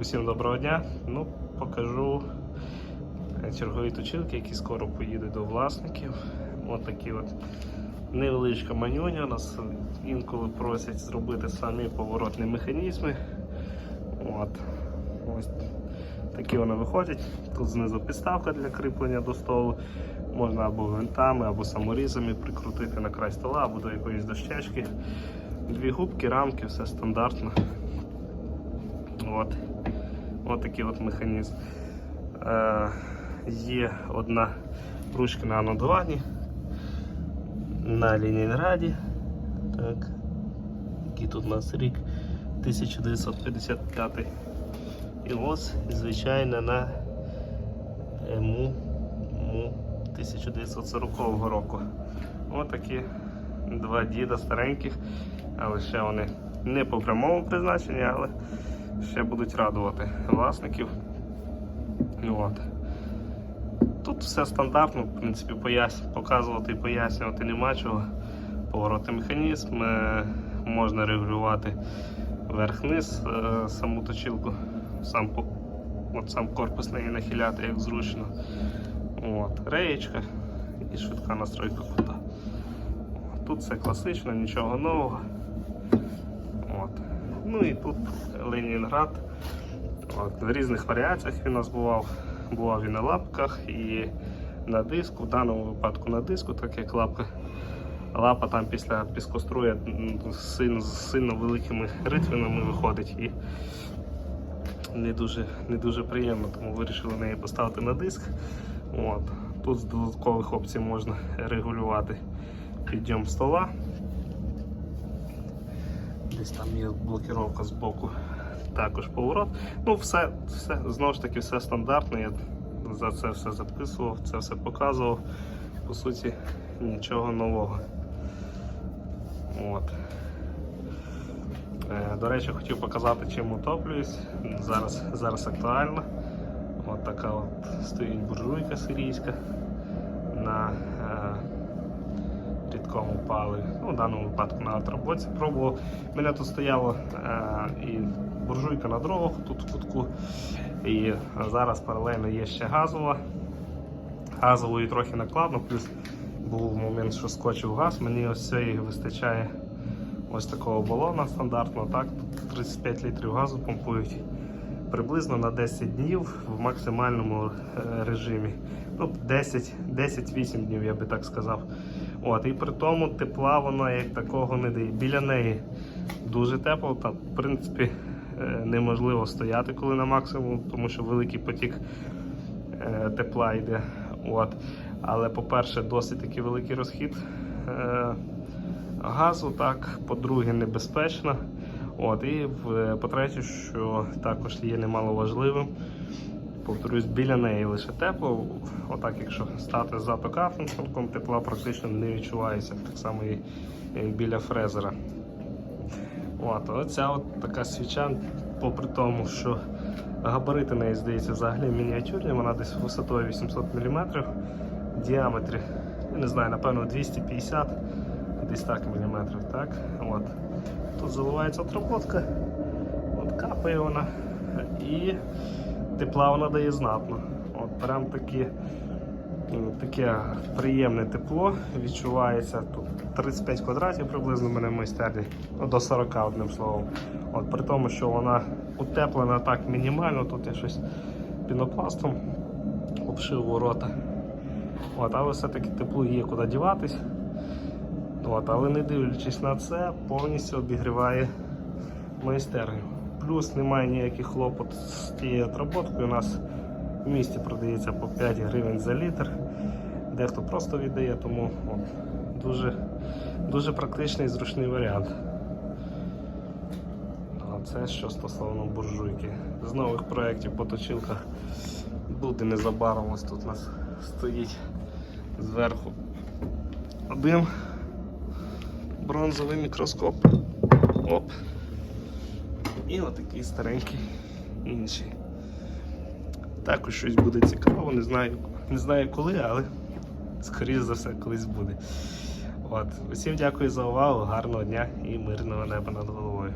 Усім доброго дня. Ну, покажу е, чергові точилки, які скоро поїдуть до власників. От такі от невеличка манюня. Нас інколи просять зробити самі поворотні механізми. От. Ось такі вони виходять. Тут знизу підставка для кріплення до столу. Можна або гвинтами, або саморізами прикрутити на край стола, або до якоїсь дощечки. Дві губки, рамки, все стандартно. От. От такий от механізм. Е, є одна ручка на анодуванні на Ленінграді. Так. Який тут у нас рік 1955. І ось, звичайно, на ему, му 1940 року. Ось такі два діда стареньких, але ще вони не по прямому призначенню, але ще будуть радувати власників. Ну, От. Тут все стандартно, в принципі, пояс... показувати і пояснювати нема чого. Поворотний механізм, е, можна регулювати верх-низ е, саму точилку, сам, от сам корпус неї нахиляти як зручно. От. Реєчка і швидка настройка кута. Тут все класично, нічого нового. Ну і тут Ленінград. От, в різних варіаціях він у нас бував. Бував і на лапках, і на диску. В даному випадку на диску, так як лапка. Лапа там після піскоструя сильно, з сильно великими ритвинами виходить і не дуже, не дуже приємно, тому вирішили неї поставити на диск. От. Тут з додаткових опцій можна регулювати підйом стола. Десь там є блокировка з боку, також поворот. Ну, все, все, знову ж таки, все стандартно. Я за це все записував, це все показував. По суті, нічого нового. От. Е, До речі, хотів показати, чим утоплююсь. Зараз, зараз актуально. От така от стоїть буржуйка сирійська на рідкому паливі. Ну, в даному випадку на отработці пробував. Мене тут стояло е, і буржуйка на дровах тут в кутку. І зараз паралельно є ще газова. Газової трохи накладно, плюс був момент, що скочив газ. Мені ось цієї вистачає ось такого балона стандартного. Так, тут 35 літрів газу помпують приблизно на 10 днів в максимальному е, режимі. Ну, 10-8 днів, я би так сказав. От, і при тому тепла вона як такого не дає. Біля неї дуже тепло, та в принципі е, неможливо стояти, коли на максимум, тому що великий потік е, тепла йде. От. Але, по-перше, досить такий великий розхід е, газу, так, по-друге, небезпечно. От, і по-третє, що також є немало важливим, повторюсь, біля неї лише тепло. Отак, якщо стати за токафенком, тепла практично не відчувається, так само і і біля фрезера. От, оця от така свіча, попри тому, що габарити неї, здається, взагалі мініатюрні, вона десь висотою 800 мм, в діаметрі, я не знаю, напевно 250 десь так міліметрів. Так? От. Тут заливається отработка, от капає вона і тепла вона дає знатно. От прям такі, таке приємне тепло відчувається. Тут 35 квадратів приблизно в мене в майстерні, ну, до 40 одним словом. От, при тому, що вона утеплена так мінімально, тут я щось пінопластом обшив ворота. От, але все-таки тепло є куди діватись. От, але не дивлячись на це, повністю обігріває майстерню. Плюс немає ніяких хлопот з тією отработкою. У нас в місті продається по 5 гривень за літр. Дехто просто віддає, тому от, дуже, дуже практичний і зручний варіант. А це що стосовно буржуйки. З нових проєктів по точилках буде незабаром. Ось тут у нас стоїть зверху один бронзовий мікроскоп. Оп. І отакий старенький інший. Також щось буде цікаво, не знаю, не знаю коли, але скоріше за все колись буде. От. Усім дякую за увагу, гарного дня і мирного неба над головою.